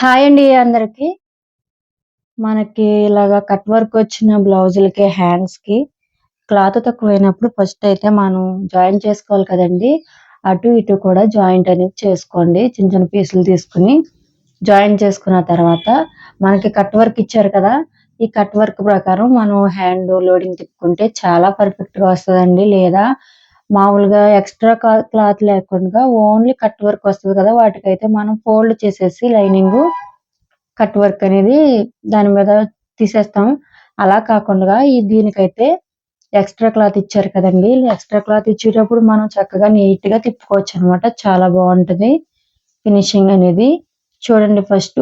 Hi అండి అందరికి. మనకి ఇలాగా కట్ వర్క్ వచ్చిన బ్లౌజులకి హ్యాండ్స్కి క్లాత్ తక్కువైనప్పుడు ఫస్ట్ అయితే మనం జాయిన్ చేసుకోవాలి కదండి. అటు ఇటు కూడా జాయింట్ అనేది చేసుకోండి. చిన్న చిన్న పీసులు తీసుకుని జాయిన్ చేసుకున్న తర్వాత మనకి కట్ వర్క్ ఇచ్చారు కదా ఈ కట్ వర్క్ ప్రకారం మనం హ్యాండ్ లోడింగ్ తిప్పుకుంటే చాలా పర్ఫెక్ట్గా వస్తుందండి. లేదా మామూలుగా ఎక్స్ట్రా క్లాత్ లేకుండా ఓన్లీ కట్ వర్క్ వస్తుంది కదా వాటికైతే మనం ఫోల్డ్ చేసేసి లైనింగ్ కట్ వర్క్ అనేది దాని మీద తీసేస్తాం. అలా కాకుండా ఈ దీనికైతే ఎక్స్ట్రా క్లాత్ ఇచ్చారు కదండి. ఎక్స్ట్రా క్లాత్ ఇచ్చేటప్పుడు మనం చక్కగా నీట్గా తిప్పుకోవచ్చు అనమాట చాలా బాగుంటది ఫినిషింగ్ అనేది. చూడండి ఫస్ట్.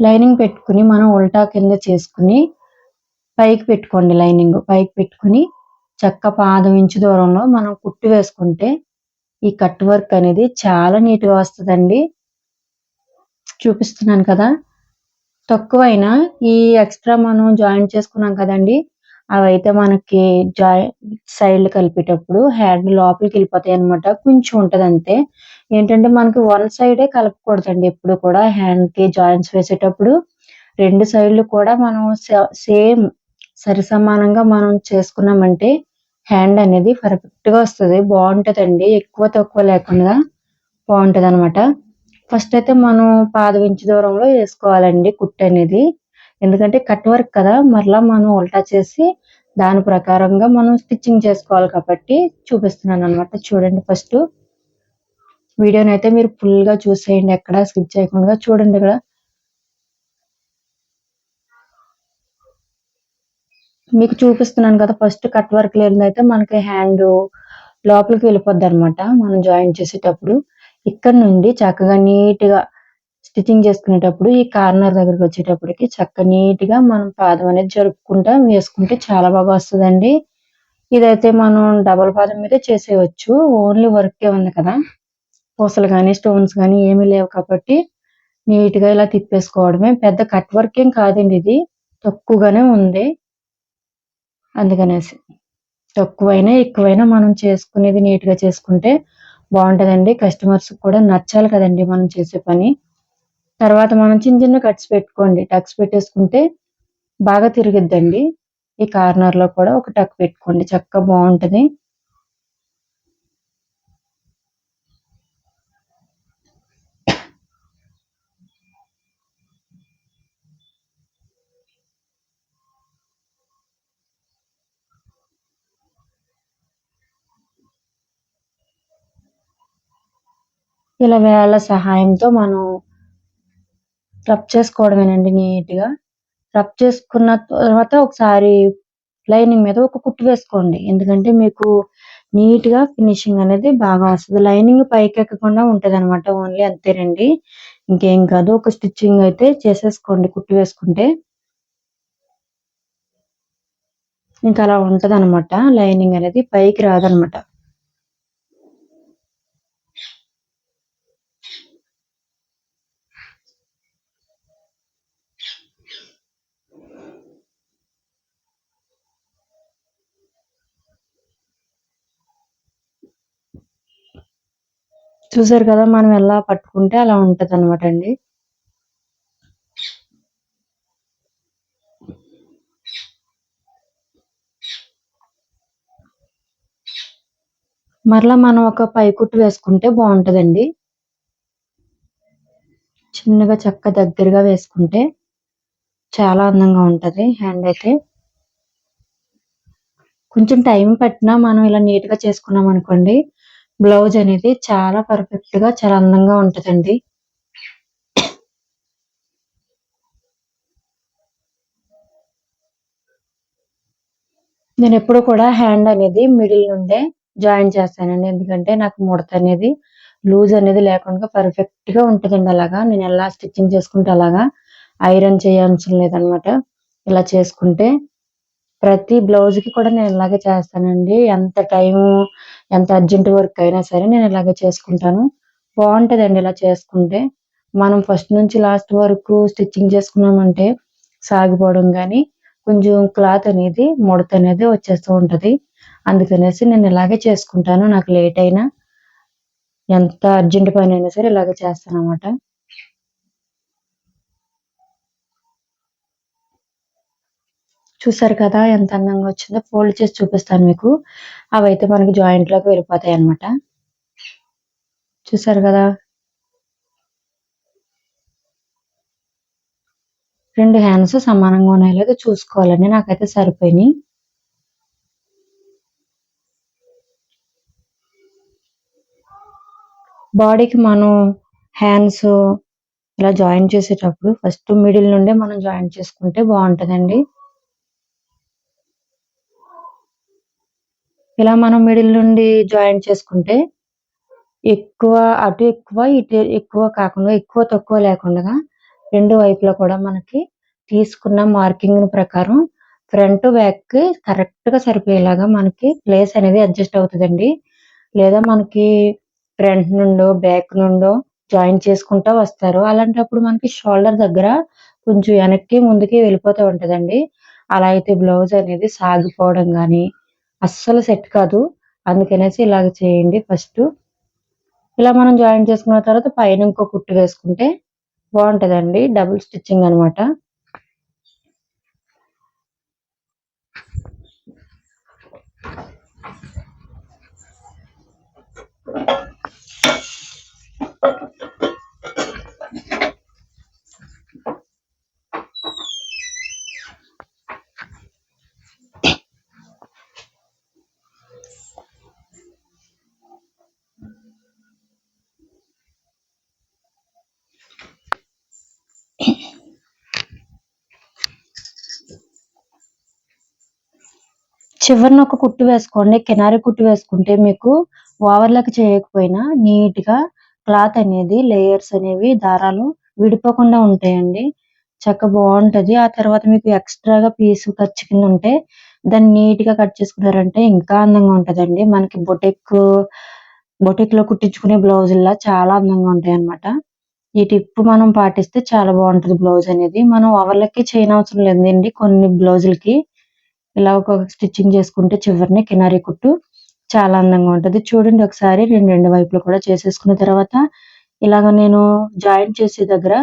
లైనింగ్ పెట్టుకుని మనం ఉల్టా కింద చేసుకుని పైకి పెట్టుకోండి లైనింగ్. పైకి పెట్టుకుని చక్క పాదం ఇంచు దూరంలో మనం కుట్టు వేసుకుంటే ఈ కట్ వర్క్ అనేది చాలా నీట్గా వస్తుందండి. చూపిస్తున్నాను కదా. తక్కువైనా ఈ ఎక్స్ట్రా మనం జాయింట్ చేసుకున్నాం కదండి. అవైతే మనకి జాయి సైడ్ కలిపేటప్పుడు హ్యాండ్ లోపలికి వెళ్ళిపోతాయి అనమాట కొంచెం ఉంటుంది అంతే. ఏంటంటే మనకి వన్ సైడే కలపకూడదండి ఎప్పుడు కూడా హ్యాండ్కి జాయింట్స్ వేసేటప్పుడు. రెండు సైడ్లు కూడా మనం సేమ్ సరి సమానంగా మనం చేసుకున్నామంటే హ్యాండ్ అనేది పర్ఫెక్ట్గా వస్తుంది. బాగుంటదండి. ఎక్కువ తక్కువ లేకుండా బాగుంటది అనమాట ఫస్ట్ అయితే మనం పాదం ఇంచు దూరంలో వేసుకోవాలండి కుట్టు అనేది. ఎందుకంటే కట్ వర్క్ కదా. మరలా మనం ఉల్టా చేసి దాని ప్రకారంగా మనం స్టిచ్చింగ్ చేసుకోవాలి కాబట్టి చూపిస్తున్నాను అనమాట చూడండి ఫస్ట్ వీడియోని అయితే మీరు ఫుల్గా చూసేయండి. ఎక్కడ స్కిప్ చేయకుండా చూడండి ఇక్కడ. మీకు చూపిస్తున్నాను కదా ఫస్ట్ కట్ వర్క్ లేనిదైతే మనకి హ్యాండ్ లోపలికి వెళ్ళిపోద్ది అనమాట మనం జాయిన్ చేసేటప్పుడు. ఇక్కడ నుండి చక్కగా నీట్గా స్టిచ్చింగ్ చేసుకునేటప్పుడు ఈ కార్నర్ దగ్గరికి వచ్చేటప్పటికి చక్క నీట్గా మనం పాదం అనేది జరుపుకుంటా వేసుకుంటే చాలా బాగా వస్తుందండి. ఇదైతే మనం డబుల్ పాదం మీద చేసేయచ్చు. ఓన్లీ వర్కే ఉంది కదా. పూసలు కానీ స్టోన్స్ కానీ ఏమీ లేవు కాబట్టి నీట్గా ఇలా తిప్పేసుకోవడమే. పెద్ద కట్ వర్క్ ఏం కాదండి ఇది. తక్కువగానే ఉంది. అందుకనేసి. తక్కువైనా ఎక్కువైనా మనం చేసుకునేది నీట్గా చేసుకుంటే బాగుంటదండి కస్టమర్స్ కూడా నచ్చాలి కదండి మనం చేసే పని. తర్వాత మనం చిన్న చిన్న కట్స్ పెట్టుకోండి. టక్స్ పెట్టేసుకుంటే బాగా తిరిగిద్దండి. ఈ కార్నర్లో కూడా ఒక టక్ పెట్టుకోండి. చక్కగా బాగుంటుంది ఇలా వేళ్ళ సహాయంతో మనం రబ్ చేసుకోవడమేనండి నీట్గా రబ్ చేసుకున్న తర్వాత ఒకసారి లైనింగ్ మీద ఒక కుట్టు వేసుకోండి. ఎందుకంటే మీకు నీట్గా ఫినిషింగ్ అనేది బాగా వస్తుంది. లైనింగ్ పైకి ఎక్కకుండా ఉంటుంది అనమాట ఓన్లీ అంతేనండి ఇంకేం కాదు ఒక స్టిచ్చింగ్ అయితే చేసేసుకోండి కుట్టు వేసుకుంటే. ఇంకా అలా ఉంటుంది అనమాట లైనింగ్ అనేది పైకి రాదనమాట చూసారు కదా మనం ఎలా పట్టుకుంటే అలా ఉంటది అనమాట అండి. మరలా మనం ఒక పైకుట్టు వేసుకుంటే బాగుంటుందండి. చిన్నగా చక్క దగ్గరగా వేసుకుంటే చాలా అందంగా ఉంటది హ్యాండ్ అయితే. కొంచెం టైం పట్టినా మనం ఇలా నీట్గా చేసుకున్నాం అనుకోండి బ్లౌజ్ అనేది చాలా పర్ఫెక్ట్గా చాలా అందంగా ఉంటుందండి. నేను ఎప్పుడు కూడా హ్యాండ్ అనేది మిడిల్ నుండే జాయిన్ చేస్తానండి. ఎందుకంటే నాకు ముడత అనేది లూజ్ అనేది లేకుండా పర్ఫెక్ట్గా ఉంటుందండి అలాగా. నేను ఎలా స్టిచ్చింగ్ చేసుకుంటే అలాగా ఐరన్ చేయాల్సిన లేదనమాట. ఇలా చేసుకుంటే ప్రతి బ్లౌజ్కి కూడా నేను ఇలాగే చేస్తానండి. ఎంత టైం ఎంత అర్జెంట్ వర్క్ అయినా సరే నేను ఇలాగే చేసుకుంటాను. బాగుంటుందండి ఇలా చేసుకుంటే. మనం ఫస్ట్ నుంచి లాస్ట్ వరకు స్టిచ్చింగ్ చేసుకున్నామంటే సాగిపోవడం కానీ కొంచెం క్లాత్ అనేది ముడత అనేది వచ్చేస్తూ ఉంటుంది. అందుకనేసి నేను ఇలాగే చేసుకుంటాను. నాకు లేట్ అయినా ఎంత అర్జెంట్ పని అయినా సరే ఇలాగే చేస్తాను అనమాట చూసారు కదా ఎంత అందంగా వచ్చిందో. ఫోల్డ్ చేసి చూపిస్తాను మీకు. అవైతే మనకి జాయింట్లోకి వెళ్ళిపోతాయి అన్నమాట. చూసారు కదా. రెండు హ్యాండ్స్ సమానంగా ఉన్నాయో. లేదో చూసుకోవాలండి. నాకైతే సరిపోయినాయి. బాడీకి మనం హ్యాండ్స్ ఇలా జాయిన్ చేసేటప్పుడు ఫస్ట్ మిడిల్ నుండే మనం జాయిన్ చేసుకుంటే బాగుంటుందండి. ఇలా మనం మిడిల్ నుండి జాయిన్ చేసుకుంటే ఎక్కువ అటు ఎక్కువ ఇటు ఎక్కువ కాకుండా ఎక్కువ తక్కువ లేకుండా రెండు వైపులా కూడా మనకి తీసుకున్న మార్కింగ్ ప్రకారం ఫ్రంట్ బ్యాక్ కరెక్ట్గా సరిపోయేలాగా మనకి ప్లేస్ అనేది అడ్జస్ట్ అవుతుందండి. లేదా మనకి ఫ్రంట్ నుండో బ్యాక్ నుండో జాయిన్ చేసుకుంటా వస్తారు. అలాంటప్పుడు మనకి షోల్డర్ దగ్గర కొంచెం వెనక్కి ముందుకి వెళ్ళిపోతూ ఉంటదండి. అలా అయితే బ్లౌజ్ అనేది సాగిపోవడం కానీ అస్సలు సెట్ కాదు. అందుకనేసి ఇలాగ చేయండి ఫస్ట్. ఇలా మనం జాయిన్ చేసుకున్న తర్వాత పైన ఇంకో కుట్టు వేసుకుంటే బాగుంటదండి. డబుల్ స్టిచ్చింగ్ అనమాట చివరిన ఒక కుట్టు వేసుకోండి. కినారి కుట్టు వేసుకుంటే మీకు ఓవర్లకు చేయకపోయినా నీట్గా క్లాత్ అనేది లేయర్స్ అనేవి దారాలు విడిపోకుండా ఉంటాయండి. చక్క బాగుంటది. ఆ తర్వాత మీకు ఎక్స్ట్రాగా పీస్ ఖర్చు కింద ఉంటే దాన్ని నీట్గా కట్ చేసుకున్నారంటే ఇంకా అందంగా ఉంటదండి. మనకి బొటెక్ బొటెక్లో కుట్టించుకునే బ్లౌజుల్లా చాలా అందంగా ఉంటాయి అన్నమాట ఈ టిప్ మనం పాటిస్తే చాలా బాగుంటది బ్లౌజ్ అనేది. మనం ఓవర్లకి చేయనవసరం లేదండి కొన్ని బ్లౌజులకి. ఇలా ఒక స్టిచ్చింగ్ చేసుకుంటే చివరిని కినారీ కుట్టు. చాలా అందంగా ఉంటది. చూడండి ఒకసారి రెండు రెండు వైపులు కూడా చేసేసుకున్న తర్వాత ఇలాగ నేను జాయింట్ చేసే దగ్గర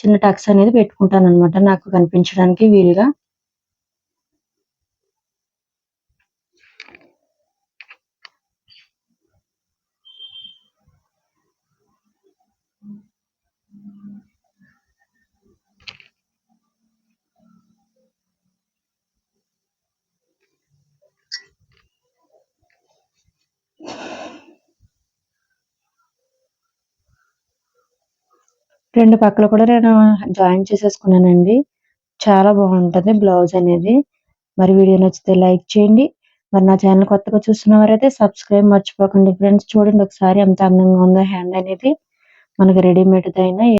చిన్న టక్స్ అనేది పెట్టుకుంటాను అనమాట నాకు కనిపించడానికి వీలుగా. రెండు పక్కల కూడా నేను జాయిన్ చేసేసుకున్నానండి. చాలా బాగుంటది బ్లౌజ్ అనేది. మరి వీడియో నచ్చితే లైక్ చేయండి. మరి నా ఛానల్ కొత్తగా చూస్తున్న వారైతే సబ్స్క్రైబ్ మర్చిపోకండి. ఫ్రెండ్స్ చూడండి ఒకసారి ఎంత అందంగా ఉందో హ్యాండ్ అనేది మనకి రెడీమేడ్ అయినా